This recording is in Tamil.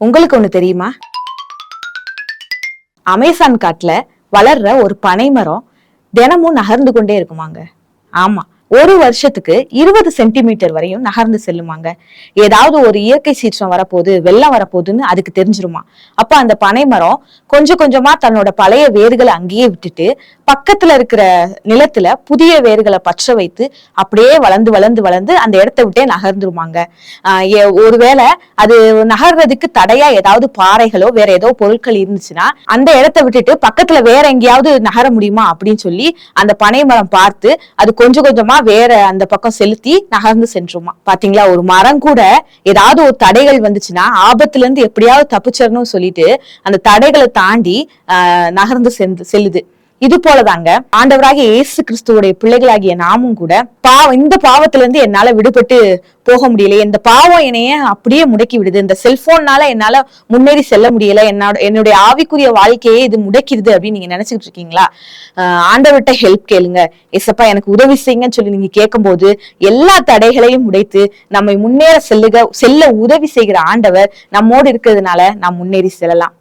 உங்களுக்கு ஒண்ணு தெரியுமா? அமேசான் காட்டுல வளர்ற ஒரு பனை மரம் தினமும் நகர்ந்து கொண்டே இருக்குமாங்க. ஆமா ஒரு வருஷத்துக்கு இருபது சென்டிமீட்டர் வரையும் நகர்ந்து செல்லுமாங்க. ஏதாவது ஒரு இயற்கை சீற்றம் வரப்போகுது வெள்ளம் வரப்போகுதுன்னு அதுக்கு தெரிஞ்சிருமா. அப்ப அந்த பனை மரம் கொஞ்சம் கொஞ்சமா தன்னோட பழைய வேர்களை அங்கேயே விட்டுட்டு பக்கத்துல இருக்கிற நிலத்துல புதிய வேர்களை பற்ற வைத்து அப்படியே வளர்ந்து வளர்ந்து வளர்ந்து அந்த இடத்த விட்டே நகர்ந்துருமாங்க ஒருவேளை அது நகர்றதுக்கு தடையா ஏதாவது பாறைகளோ வேற ஏதோ பொருட்கள் இருந்துச்சுன்னா அந்த இடத்த விட்டுட்டு பக்கத்துல வேற எங்கேயாவது நகர முடியுமா அப்படின்னு சொல்லி அந்த பனை மரம் பார்த்து அது கொஞ்சம் கொஞ்சமா வேற அந்த பக்கம் செலுத்தி நகர்ந்து சென்றுமா. பாத்தீங்களா? ஒரு மரம் கூட ஏதாவது ஒரு தடைகள் வந்துச்சுன்னா ஆபத்துல இருந்து எப்படியாவது தப்பிச்சிடணும்னு சொல்லிட்டு அந்த தடைகளை தாண்டி நகர்ந்து சென்று செல்லுது. இது போலதாங்க ஆண்டவராக இயேசு கிறிஸ்துவோடைய பிள்ளைகளாகிய நாமும் கூட பாவம் இந்த பாவத்துல இருந்து என்னால விடுபட்டு போக முடியல. இந்த பாவம் என்னைய அப்படியே முடக்கி விடுது. இந்த செல்போன்னால என்னால முன்னேறி செல்ல முடியல. என்னோட என்னுடைய ஆவிக்குரிய வாழ்க்கையே இது முடக்கிடுது அப்படின்னு நீங்க நினைச்சுக்கிட்டு இருக்கீங்களா? ஆஹ் ஆண்டவர்கிட்ட ஹெல்ப் கேளுங்க. எசப்பா எனக்கு உதவி செய்யுங்கன்னு சொல்லி நீங்க கேட்கும்போது எல்லா தடைகளையும் உடைத்து நம்மை முன்னேற செல்லுக செல்ல உதவி செய்கிற ஆண்டவர் நம்மோடு இருக்கிறதுனால நாம் முன்னேறி செல்லலாம்.